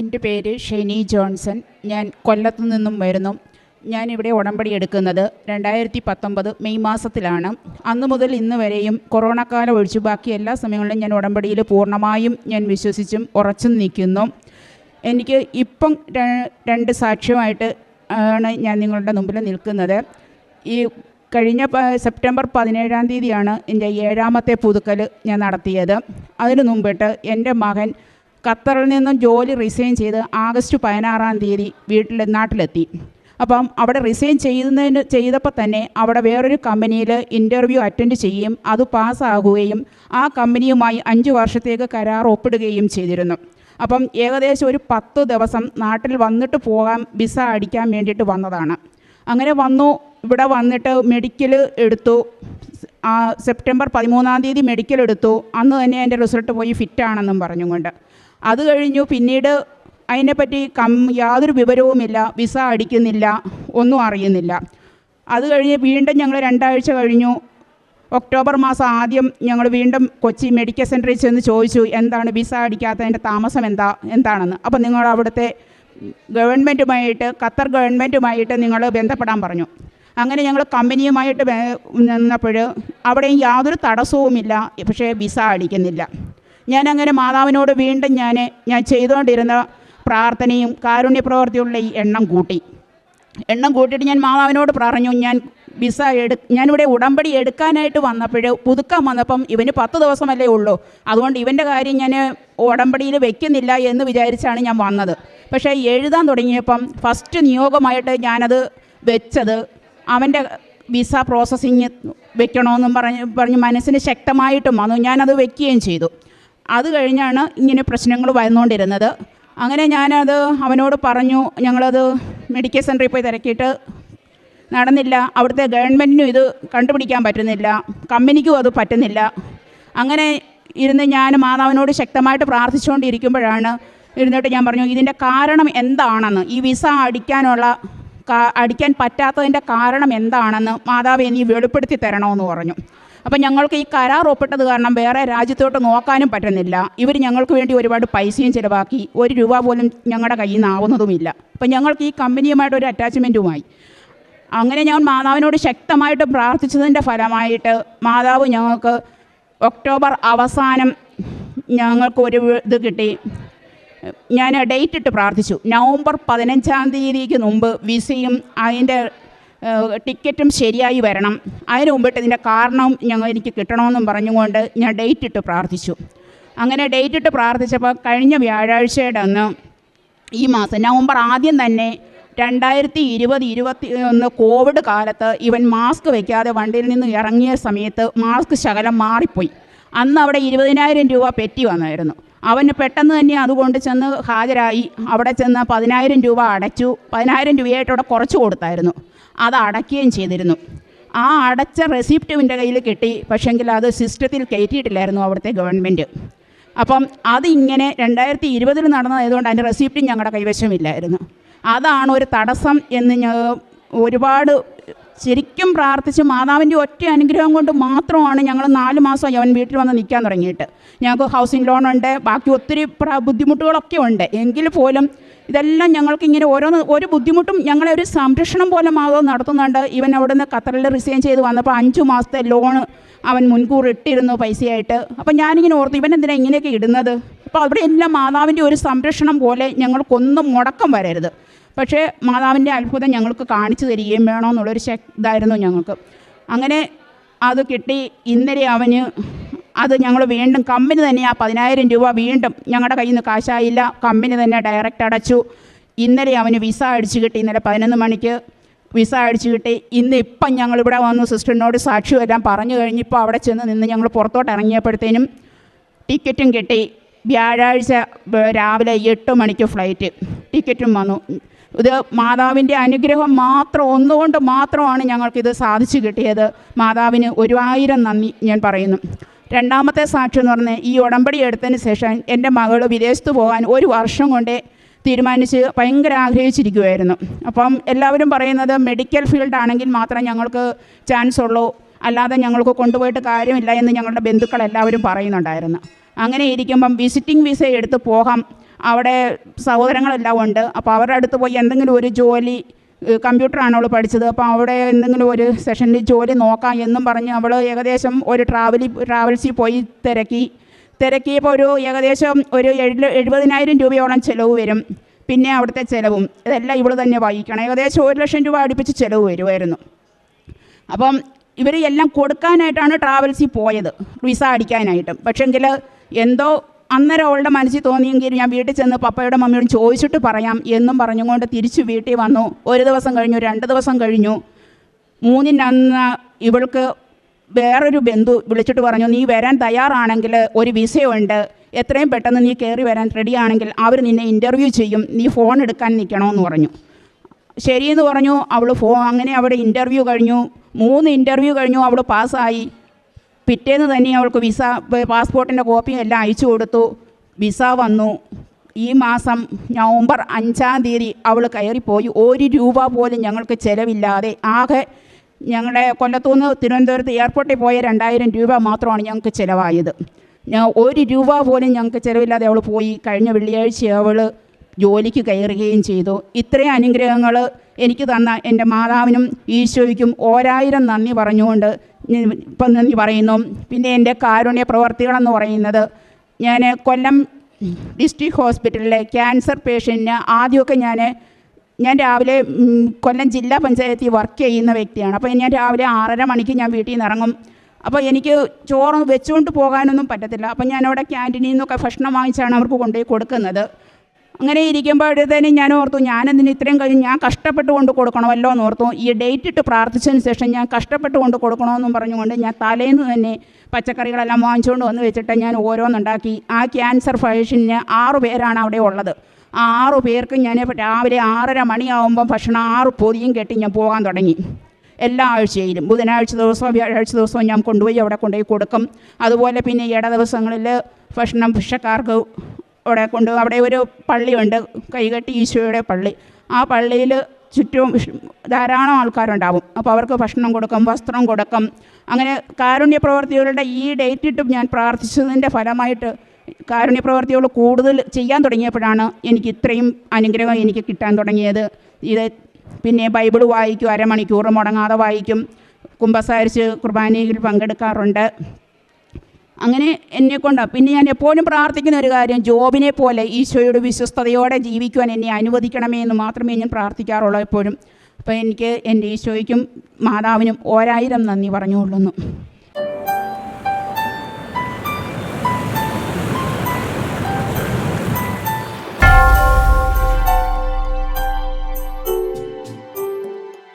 എന്റെ പേര് ഷെനി ജോൺസൺ. ഞാൻ കൊല്ലത്തു നിന്നും വരുന്നു. ഞാനിവിടെ ഉടമ്പടി എടുക്കുന്നത് രണ്ടായിരത്തി പത്തൊമ്പത് മെയ് മാസത്തിലാണ്. അന്ന് മുതൽ ഇന്ന് വരെയും കൊറോണ കാലം ഒഴിച്ചു. ബാക്കി എല്ലാ സമയങ്ങളിലും ഞാൻ ഉടമ്പടിയിൽ പൂർണമായും ഞാൻ വിശ്വസിച്ചും ഉറച്ചും നിൽക്കുന്നു. എനിക്ക് ഇപ്പം രണ്ട് സാക്ഷ്യമായിട്ട് ആണ് ഞാൻ നിങ്ങളുടെ മുമ്പിൽ നിൽക്കുന്നത്. ഈ കഴിഞ്ഞ സെപ്റ്റംബർ പതിനേഴാം തീയതിയാണ് എന്റെ ഏഴാമത്തെ പുതുക്കൽ ഞാൻ നടത്തിയത്. അതിനു മുമ്പിട്ട് എന്റെ മകൻ ഖത്തറിൽ നിന്നും ജോലി റിസൈൻ ചെയ്ത് ആഗസ്റ്റ് പതിനാറാം തീയതി വീട്ടിൽ നാട്ടിലെത്തി. അപ്പം അവിടെ റിസൈൻ ചെയ്യുന്നതിന് ചെയ്തപ്പോൾ തന്നെ അവിടെ വേറൊരു കമ്പനിയിൽ ഇന്റർവ്യൂ അറ്റൻഡ് ചെയ്യുകയും അത് പാസ്സാകുകയും ആ കമ്പനിയുമായി അഞ്ച് വർഷത്തേക്ക് കരാർ ഒപ്പിടുകയും ചെയ്തിരുന്നു. അപ്പം ഏകദേശം ഒരു പത്ത് ദിവസം നാട്ടിൽ വന്നിട്ട് പോകാൻ വിസ അടിക്കാൻ വേണ്ടിയിട്ട് വന്നതാണ്. അങ്ങനെ വന്നു ഇവിടെ വന്നിട്ട് മെഡിക്കൽ എടുത്തു. സെപ്റ്റംബർ പതിമൂന്നാം തീയതി മെഡിക്കൽ എടുത്തു. അന്ന് തന്നെ എന്റെ റിസൾട്ട് പോയി ഫിറ്റാണെന്നും പറഞ്ഞുകൊണ്ട്. അത് കഴിഞ്ഞു പിന്നീട് അതിനെപ്പറ്റി കം യാതൊരു വിവരവുമില്ല വിസ അടിക്കുന്നില്ല ഒന്നും അറിയുന്നില്ല. അത് കഴിഞ്ഞ് വീണ്ടും ഞങ്ങൾ രണ്ടാഴ്ച കഴിഞ്ഞു. ഒക്ടോബർ മാസം ആദ്യം ഞങ്ങൾ വീണ്ടും കൊച്ചി മെഡിക്കൽ സെന്ററിൽ ചെന്ന് ചോദിച്ചു എന്താണ് വിസ അടിക്കാത്തതിന്റെ താമസം എന്താ എന്താണെന്ന്. അപ്പോൾ നിങ്ങൾ അവിടുത്തെ ഗവൺമെന്റുമായിട്ട് ഖത്തർ ഗവൺമെന്റുമായിട്ട് നിങ്ങൾ ബന്ധപ്പെടാൻ പറഞ്ഞു. അങ്ങനെ ഞങ്ങൾ കമ്പനിയുമായിട്ട് നിന്നപ്പോൾ അവിടെയും യാതൊരു തടസ്സവുമില്ല പക്ഷേ വിസ അടിക്കുന്നില്ല. ഞാനങ്ങനെ മാതാവിനോട് വീണ്ടും ഞാൻ ഞാൻ ചെയ്തുകൊണ്ടിരുന്ന പ്രാർത്ഥനയും കാരുണ്യ പ്രവർത്തിയുള്ള ഈ എണ്ണം കൂട്ടി. എണ്ണം കൂട്ടിയിട്ട് ഞാൻ മാതാവിനോട് പറഞ്ഞു ഞാൻ വിസ എടു ഞാനിവിടെ ഉടമ്പടി എടുക്കാനായിട്ട് വന്നപ്പോൾ പുതുക്കാൻ വന്നപ്പം ഇവന് പത്ത് ദിവസമല്ലേ ഉള്ളൂ. അതുകൊണ്ട് ഇവന്റെ കാര്യം ഞാൻ ഉടമ്പടിയിൽ വെക്കുന്നില്ല എന്ന് വിചാരിച്ചാണ് ഞാൻ വന്നത്. പക്ഷേ എഴുതാൻ തുടങ്ങിയപ്പം ഫസ്റ്റ് നിയോഗമായിട്ട് ഞാനത് വെച്ചത് അവന്റെ വിസ പ്രോസസ്സിങ് വെക്കണമെന്നും പറഞ്ഞ് പറഞ്ഞ് മനസ്സിന് ശക്തമായിട്ടും വന്നു. ഞാനത് വെക്കുകയും ചെയ്തു. അത് കഴിഞ്ഞാണ് ഇങ്ങനെ പ്രശ്നങ്ങൾ വന്നുകൊണ്ടിരുന്നത്. അങ്ങനെ ഞാനത് അവനോട് പറഞ്ഞു ഞങ്ങളത് മെഡിക്കൽ സെന്ററിൽ പോയി തിരക്കിയിട്ട് നടന്നില്ല. അവിടുത്തെ ഗവൺമെന്റിനും ഇത് കണ്ടുപിടിക്കാൻ പറ്റുന്നില്ല. കമ്പനിക്കും അത് പറ്റുന്നില്ല. അങ്ങനെ ഇരുന്ന് ഞാൻ മാതാവിനോട് ശക്തമായിട്ട് പ്രാർത്ഥിച്ചുകൊണ്ടിരിക്കുമ്പോഴാണ് ഇരുന്നിട്ട് ഞാൻ പറഞ്ഞു ഇതിന്റെ കാരണം എന്താണെന്ന്? ഈ വിസ അടിക്കാനുള്ള അടിക്കാൻ പറ്റാത്തതിന്റെ കാരണം എന്താണെന്ന് മാതാവ് നീ വെളിപ്പെടുത്തി തരണമെന്ന് പറഞ്ഞു. അപ്പം ഞങ്ങൾക്ക് ഈ കരാർ ഒപ്പിട്ടത് കാരണം വേറെ രാജ്യത്തോട്ട് നോക്കാനും പറ്റുന്നില്ല. ഇവർ ഞങ്ങൾക്ക് വേണ്ടി ഒരുപാട് പൈസയും ചിലവാക്കി ഒരു രൂപ പോലും ഞങ്ങളുടെ കയ്യിൽ നിന്ന് ആവുന്നതുമില്ല. അപ്പം ഞങ്ങൾക്ക് ഈ കമ്പനിയുമായിട്ട് ഒരു അറ്റാച്ച്മെന്റുമായി അങ്ങനെ ഞാൻ മാതാവിനോട് ശക്തമായിട്ട് പ്രാർത്ഥിച്ചതിന്റെ ഫലമായിട്ട് മാതാവ് ഞങ്ങൾക്ക് ഒക്ടോബർ അവസാനം ഞങ്ങൾക്ക് ഒരു ഇത് കിട്ടി. ഞാൻ ഡേറ്റ് ഇട്ട് പ്രാർത്ഥിച്ചു. നവംബർ പതിനഞ്ചാം തീയതിക്ക് മുമ്പ് വിസയും അതിന്റെ ടിക്കറ്റും ശരിയായി വരണം. അതിന് മുമ്പിട്ട് ഇതിന്റെ കാരണവും ഞങ്ങൾ എനിക്ക് കിട്ടണമെന്നും പറഞ്ഞുകൊണ്ട് ഞാൻ ഡേറ്റ് ഇട്ട് പ്രാർത്ഥിച്ചു. അങ്ങനെ ഡേറ്റ് ഇട്ട് പ്രാർത്ഥിച്ചപ്പോൾ കഴിഞ്ഞ വ്യാഴാഴ്ചയുടെ അന്ന് ഈ മാസം നവംബർ ആദ്യം തന്നെ രണ്ടായിരത്തി ഇരുപത് ഇരുപത്തി ഒന്ന് കോവിഡ് കാലത്ത് ഇവൻ മാസ്ക് വയ്ക്കാതെ വണ്ടിയിൽ നിന്ന് ഇറങ്ങിയ സമയത്ത് മാസ്ക് ശകലം മാറിപ്പോയി. അന്ന് അവിടെ ഇരുപതിനായിരം രൂപ പെറ്റി വന്നായിരുന്നു. അവന് പെട്ടെന്ന് തന്നെ അതുകൊണ്ട് ചെന്ന് ഹാജരായി. അവിടെ ചെന്ന് പതിനായിരം രൂപ അടച്ചു. പതിനായിരം രൂപയായിട്ട് അവിടെ കുറച്ച് കൊടുത്തായിരുന്നു. അത് അടയ്ക്കുകയും ചെയ്തിരുന്നു. ആ അടച്ച റെസിപ്റ്റ് ഇവന്റെ കയ്യിൽ കിട്ടി. പക്ഷെങ്കിൽ അത് സിസ്റ്റത്തിൽ കയറ്റിയിട്ടില്ലായിരുന്നു അവിടുത്തെ ഗവൺമെന്റ് അപ്പം അതിങ്ങനെ രണ്ടായിരത്തി ഇരുപതിൽ നടന്നതായതുകൊണ്ട് അതിന്റെ റെസിപ്റ്റും ഞങ്ങളുടെ കൈവശമില്ലായിരുന്നു. അതാണ് ഒരു തടസ്സം എന്ന് ഞാൻ ഒരുപാട് ശരിക്കും പ്രാർത്ഥിച്ച് മാതാവിന്റെ ഒറ്റ അനുഗ്രഹം കൊണ്ട് മാത്രമാണ് ഞങ്ങൾ നാല് മാസം അവൻ വീട്ടിൽ വന്ന് നിൽക്കാൻ തുടങ്ങിയിട്ട്. ഞങ്ങൾക്ക് ഹൗസിംഗ് ലോൺ ഉണ്ട് ബാക്കി ഒത്തിരി ബുദ്ധിമുട്ടുകളൊക്കെ ഉണ്ട്. എങ്കിൽ പോലും ഇതെല്ലാം ഞങ്ങൾക്ക് ഇങ്ങനെ ഓരോന്ന് ഒരു ബുദ്ധിമുട്ടും ഞങ്ങളെ ഒരു സംരക്ഷണം പോലെ മാതാവ് നടത്തുന്നുണ്ട്. ഇവൻ അവിടെ നിന്ന് ഖത്തറിൽ റിസൈൻ ചെയ്ത് വന്നപ്പോൾ അഞ്ച് മാസത്തെ ലോണ് അവൻ മുൻകൂർ ഇട്ടിരുന്നു പൈസയായിട്ട്. അപ്പം ഞാനിങ്ങനെ ഓർത്തു ഇവൻ എന്തിനാണ് ഇങ്ങനെയൊക്കെ ഇടുന്നത്? അപ്പോൾ അവിടെ എല്ലാം മാതാവിന്റെ ഒരു സംരക്ഷണം പോലെ ഞങ്ങൾക്കൊന്നും മുടക്കം വരരുത്. പക്ഷേ മാതാവിന്റെ അത്ഭുതം ഞങ്ങൾക്ക് കാണിച്ചു തരികയും വേണമെന്നുള്ളൊരു ശക്തായിരുന്നു ഞങ്ങൾക്ക്. അങ്ങനെ അത് കിട്ടി. ഇന്നലെ അവന് അത് ഞങ്ങൾ വീണ്ടും കമ്പനി തന്നെ ആ പതിനായിരം രൂപ വീണ്ടും ഞങ്ങളുടെ കയ്യിൽ നിന്ന് കാശായില്ല. കമ്പനി തന്നെ ഡയറക്റ്റ് അടച്ചു. ഇന്നലെ അവന് വിസ അടിച്ചു കിട്ടി. ഇന്നലെ പതിനൊന്ന് മണിക്ക് വിസ അടിച്ചു കിട്ടി. ഇന്ന് ഇപ്പം ഞങ്ങളിവിടെ വന്ന് സിസ്റ്ററിനോട് സാക്ഷിയെല്ലാം പറഞ്ഞു കഴിഞ്ഞിപ്പോൾ അവിടെ ചെന്ന് നിന്ന് ഞങ്ങൾ പുറത്തോട്ട് ഇറങ്ങിയപ്പോഴത്തേനും ടിക്കറ്റും കിട്ടി. വ്യാഴാഴ്ച രാവിലെ എട്ട് മണിക്ക് ഫ്ലൈറ്റ് ടിക്കറ്റും വന്നു. ഇത് മാതാവിന്റെ അനുഗ്രഹം മാത്രം ഒന്നുകൊണ്ട് മാത്രമാണ് ഞങ്ങൾക്കിത് സാധിച്ചു കിട്ടിയത്. മാതാവിന് ഒരുവായിരം നന്ദി ഞാൻ പറയുന്നു. രണ്ടാമത്തെ സാക്ഷി എന്ന് പറഞ്ഞാൽ ഈ ഉടമ്പടി എടുത്തതിന് ശേഷം എന്റെ മകൾ വിദേശത്ത് പോകാൻ ഒരു വർഷം കൊണ്ടേ തീരുമാനിച്ച് ഭയങ്കര ആഗ്രഹിച്ചിരിക്കുമായിരുന്നു അപ്പം എല്ലാവരും പറയുന്നത് മെഡിക്കൽ ഫീൽഡാണെങ്കിൽ മാത്രം ഞങ്ങൾക്ക് ചാൻസ് ഉള്ളൂ. അല്ലാതെ ഞങ്ങൾക്ക് കൊണ്ടുപോയിട്ട് കാര്യമില്ല എന്ന് ഞങ്ങളുടെ ബന്ധുക്കൾ എല്ലാവരും പറയുന്നുണ്ടായിരുന്നു. അങ്ങനെ ഇരിക്കുമ്പം വിസിറ്റിംഗ് വിസ എടുത്ത് പോകാം. അവിടെ സഹോദരങ്ങളെല്ലാം ഉണ്ട്. അപ്പോൾ അവരുടെ അടുത്ത് പോയി എന്തെങ്കിലും ഒരു ജോലി കമ്പ്യൂട്ടറാണ് അവൾ പഠിച്ചത്. അപ്പോൾ അവിടെ എന്തെങ്കിലും ഒരു സെഷനിൽ ജോലി നോക്കാം എന്നും പറഞ്ഞ് അവൾ ഏകദേശം ഒരു ട്രാവലി ട്രാവൽസിൽ പോയി തിരക്കി. തിരക്കിയപ്പോൾ ഒരു ഏകദേശം ഒരു എഴു എഴുപതിനായിരം രൂപയോളം ചിലവ് വരും. പിന്നെ അവിടുത്തെ ചിലവും. ഇതെല്ലാം ഇവൾ തന്നെ വഹിക്കണം ഏകദേശം ഒരു ലക്ഷം രൂപ അടുപ്പിച്ച് ചിലവ് വരുമായിരുന്നു അപ്പം ഇവർ എല്ലാം കൊടുക്കാനായിട്ടാണ് ട്രാവൽസിൽ പോയത്. വിസ അടിക്കാനായിട്ട്. പക്ഷെങ്കിൽ എന്തോ അന്നേരം അവളുടെ മനസ്സിൽ തോന്നിയെങ്കിൽ ഞാൻ വീട്ടിൽ ചെന്ന് പപ്പയുടെ മമ്മിയോട് ചോദിച്ചിട്ട് പറയാം എന്നും പറഞ്ഞുകൊണ്ട് തിരിച്ചു വീട്ടിൽ വന്നു. ഒരു ദിവസം കഴിഞ്ഞു രണ്ട് ദിവസം കഴിഞ്ഞു. മൂന്നിനന്ന് ഇവൾക്ക് വേറൊരു ബന്ധു വിളിച്ചിട്ട് പറഞ്ഞു നീ വരാൻ തയ്യാറാണെങ്കിൽ ഒരു വിസയുണ്ട്. എത്രയും പെട്ടെന്ന് നീ കയറി വരാൻ റെഡിയാണെങ്കിൽ അവർ നിന്നെ ഇന്റർവ്യൂ ചെയ്യും. നീ ഫോൺ എടുക്കാൻ നിൽക്കണമെന്ന് പറഞ്ഞു. ശരിയെന്ന് പറഞ്ഞു. അവൾ ഫോ അങ്ങനെ അവിടെ ഇന്റർവ്യൂ കഴിഞ്ഞു. മൂന്ന് ഇന്റർവ്യൂ കഴിഞ്ഞു. അവൾ പാസ്സായി പിറ്റേന്ന് തന്നെ അവൾക്ക് വിസ പാസ്പോർട്ടിന്റെ കോപ്പിയും എല്ലാം അയച്ചു കൊടുത്തു. വിസ വന്നു. ഈ മാസം നവംബർ അഞ്ചാം തീയതി അവൾ കയറിപ്പോയി. ഒരു രൂപ പോലും ഞങ്ങൾക്ക് ചിലവില്ലാതെ. ആകെ ഞങ്ങളുടെ കൊല്ലത്തുനിന്ന് തിരുവനന്തപുരത്ത് എയർപോർട്ടിൽ പോയ രണ്ടായിരം രൂപ മാത്രമാണ് ഞങ്ങൾക്ക് ചിലവായത്. ഒരു രൂപ പോലും ഞങ്ങൾക്ക് ചിലവില്ലാതെ അവൾ പോയി. കഴിഞ്ഞ വെള്ളിയാഴ്ച അവൾ ജോലിക്ക് കയറുകയും ചെയ്തു. ഇത്രയും അനുഗ്രഹങ്ങൾ എനിക്ക് തന്ന എന്റെ മാതാവിനും ഈശോയ്ക്കും ഓരായിരം നന്ദി പറഞ്ഞുകൊണ്ട് നന്ദി പറയുന്നു. പിന്നെ എന്റെ കാരുണ്യ പ്രവർത്തികളെന്ന് പറയുന്നത് ഞാൻ കൊല്ലം ഡിസ്ട്രിക്ട് ഹോസ്പിറ്റലിലെ ക്യാൻസർ പേഷ്യന്റിന് ആദ്യമൊക്കെ ഞാൻ ഞാൻ രാവിലെ കൊല്ലം ജില്ലാ പഞ്ചായത്തിൽ വർക്ക് ചെയ്യുന്ന വ്യക്തിയാണ്. അപ്പോൾ ഞാൻ രാവിലെ ആറര മണിക്ക് ഞാൻ വീട്ടിൽ നിന്ന് ഇറങ്ങും. അപ്പോൾ എനിക്ക് ചോറ് വെച്ചുകൊണ്ട് പോകാനൊന്നും പറ്റത്തില്ല. അപ്പോൾ ഞാനവിടെ ക്യാന്റീനിൽ നിന്നൊക്കെ ഭക്ഷണം വാങ്ങിച്ചാണ് അവർക്ക് കൊണ്ടുപോയി കൊടുക്കുന്നത്. അങ്ങനെ ഇരിക്കുമ്പോഴത്തേനും ഞാൻ ഓർത്തു ഞാനെന്തിന് ഇത്രയും കഴിഞ്ഞ് ഞാൻ കഷ്ടപ്പെട്ട് കൊണ്ട് കൊടുക്കണമല്ലോ എന്ന് ഓർത്തു. ഈ ഡേറ്റ് ഇട്ട് പ്രാർത്ഥിച്ചതിന് ശേഷം ഞാൻ കഷ്ടപ്പെട്ട് കൊണ്ട് കൊടുക്കണമെന്നും പറഞ്ഞുകൊണ്ട് ഞാൻ തലേന്ന് തന്നെ പച്ചക്കറികളെല്ലാം വാങ്ങിച്ചുകൊണ്ട് വന്ന് വെച്ചിട്ട് ഞാൻ ഓരോന്നുണ്ടാക്കി. ആ ക്യാൻസർ പേഷ്യന്റിന് ആറ് പേരാണ് അവിടെ ഉള്ളത്. ആ ആറ് പേർക്ക് ഞാൻ രാവിലെ ആറര മണിയാവുമ്പം ഭക്ഷണം ആറ് പൊതിയും കെട്ടി ഞാൻ പോകാൻ തുടങ്ങി. എല്ലാ ആഴ്ചയിലും. ബുധനാഴ്ച ദിവസവും വ്യാഴാഴ്ച ദിവസവും ഞാൻ കൊണ്ടുപോയി അവിടെ കൊണ്ടുപോയി കൊടുക്കും. അതുപോലെ പിന്നെ ഇട ദിവസങ്ങളിൽ ഭക്ഷണം ഭിക്ഷക്കാർക്ക് അവിടെ കൊണ്ട് അവിടെ ഒരു പള്ളിയുണ്ട്. കൈകെട്ടി ഈശോയുടെ പള്ളി. ആ പള്ളിയിൽ ചുറ്റും ധാരാളം ആൾക്കാരുണ്ടാവും. അപ്പോൾ അവർക്ക് ഭക്ഷണം കൊടുക്കും വസ്ത്രം കൊടുക്കും. അങ്ങനെ കാരുണ്യ പ്രവർത്തികളുടെ ഈ ഡേറ്റിട്ടും ഞാൻ പ്രാർത്ഥിച്ചതിന്റെ ഫലമായിട്ട് കാരുണ്യ പ്രവർത്തികൾ കൂടുതൽ ചെയ്യാൻ തുടങ്ങിയപ്പോഴാണ് എനിക്ക് ഇത്രയും അനുഗ്രഹം എനിക്ക് കിട്ടാൻ തുടങ്ങിയത്. ഇത് പിന്നെ ബൈബിൾ വായിക്കും അരമണിക്കൂർ മുടങ്ങാതെ വായിക്കും. കുമ്പസാരിച്ച് കുർബാനയിൽ പങ്കെടുക്കാറുണ്ട്. അങ്ങനെ എന്നെ കൊണ്ടാണ് പിന്നെ ഞാൻ എപ്പോഴും പ്രാർത്ഥിക്കുന്ന ഒരു കാര്യം ജോബിനെ പോലെ ഈശോയുടെ വിശ്വസ്തയോടെ ജീവിക്കുവാൻ എന്നെ അനുവദിക്കണമേ എന്ന് മാത്രമേ ഞാൻ പ്രാർത്ഥിക്കാറുള്ളൂ എപ്പോഴും. അപ്പോൾ എനിക്ക് എന്റെ ഈശോയ്ക്കും മാതാവിനും ഓരായിരം നന്ദി പറഞ്ഞുകൊള്ളുന്നു.